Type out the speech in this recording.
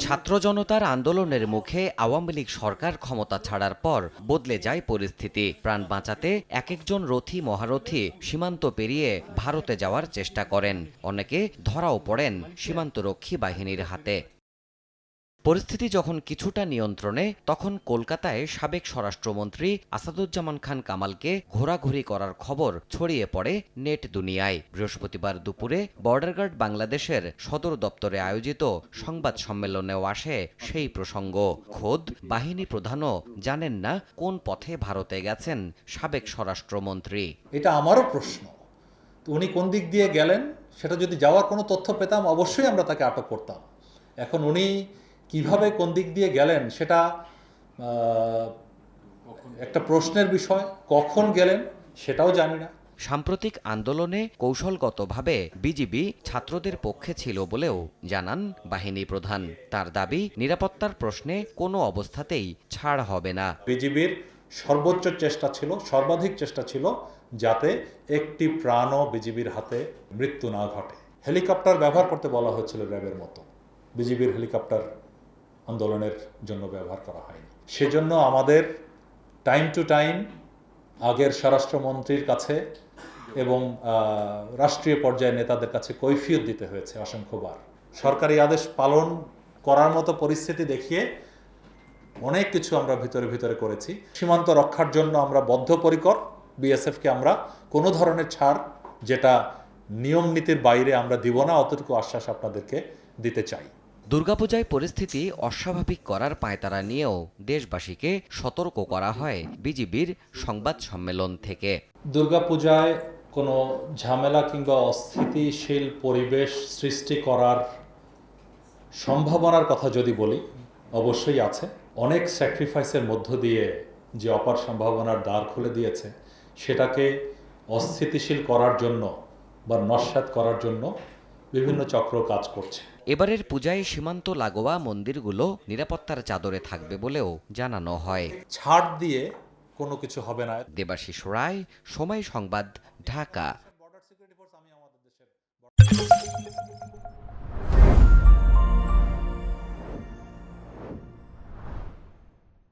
ছাত্র জনতার আন্দোলনের মুখে আওয়ামী লীগ সরকার ক্ষমতা ছাড়ার পর বদলে যায় পরিস্থিতি। প্রাণ বাঁচাতে এক একজন রথী, মহারথী সীমান্ত পেরিয়ে ভারতে যাওয়ার চেষ্টা করেন। অনেকে ধরাও পড়েন সীমান্তরক্ষী বাহিনীর হাতে। পরিস্থিতি যখন কিছুটা নিয়ন্ত্রণে, তখন কলকাতায় সাবেক স্বরাষ্ট্রমন্ত্রী আসাদুজ্জামান খান কামালকে ঘোরাঘুরি করার খবর ছড়িয়ে পড়ে নেট দুনিয়ায়। বৃহস্পতিবার দুপুরে বর্ডার গার্ড বাংলাদেশের সদর দপ্তরে আয়োজিত সংবাদ সম্মেলনেও আসে সেই প্রসঙ্গ। খোদ বাহিনী প্রধানও জানেন না কোন পথে ভারতে গেছেন সাবেক স্বরাষ্ট্রমন্ত্রী। এটা আমারও প্রশ্ন। উনি কোন দিক দিয়ে গেলেন, সেটা যদি যাওয়ার কোনো তথ্য পেতাম, অবশ্যই আমরা তাকে আটক করতাম। এখন উনি কীভাবে কোন দিক দিয়ে গেলেন সেটা একটা প্রশ্নের বিষয় কখন গেলেন সেটাও জানি না। সাম্প্রতিক আন্দোলনে কৌশলগতভাবে বিজিবি ছাত্রদের পক্ষে ছিল বলেও জানান বাহিনী প্রধান। তার দাবি নিরাপত্তার প্রশ্নে কোনো অবস্থাতেই ছাড় হবে না। বিজিবির সর্বোচ্চ চেষ্টা ছিল সর্বাধিক চেষ্টা ছিল যাতে একটি প্রাণও বিজিবির হাতে মৃত্যু না ঘটে। হেলিকপ্টার ব্যবহার করতে বলা হয়েছিল র্যাবের মতো। বিজিবির হেলিকপ্টার আন্দোলনের জন্য ব্যবহার করা হয়নি। সেজন্য আমাদের টাইম টু টাইম আগের স্বরাষ্ট্রমন্ত্রীর কাছে এবং রাষ্ট্রীয় পর্যায়ে নেতাদের কাছে কৈফিয়ত দিতে হয়েছে অসংখ্যবার। সরকারি আদেশ পালন করার মতো পরিস্থিতি দেখিয়ে অনেক কিছু আমরা ভিতরে ভিতরে করেছি। সীমান্ত রক্ষার জন্য আমরা বদ্ধপরিকর। বিএসএফকে আমরা কোনো ধরনের ছাড় যেটা নিয়ম নীতির বাইরে আমরা দিব না, অতটুকু আশ্বাস আপনাদেরকে দিতে চাই। দুর্গাপূজায় পরিস্থিতি অস্বাভাবিক করার পায়তারা নিয়েও দেশবাসীকে সতর্ক করা হয় বিজিবির সংবাদ সম্মেলন থেকে। দুর্গাপূজায় কোনো ঝামেলা কিংবা অস্থিতিশীল পরিবেশ সৃষ্টি করার সম্ভাবনার কথা যদি বলি, অবশ্যই আছে। অনেক স্যাক্রিফাইসের মধ্য দিয়ে যে অপার সম্ভাবনার দ্বার খুলে দিয়েছে, সেটাকে অস্থিতিশীল করার জন্য বা নস্যাৎ করার জন্য বিভিন্ন চক্র কাজ করছে। এবারের পূজায় সীমান্ত লাগোয়া মন্দিরগুলো নিরাপত্তার চাদরে থাকবে বলেও জানানো হয়। ছাড় দিয়ে কোনো কিছু হবে না। দেবাশিস রায় সময় সংবাদ ঢাকা।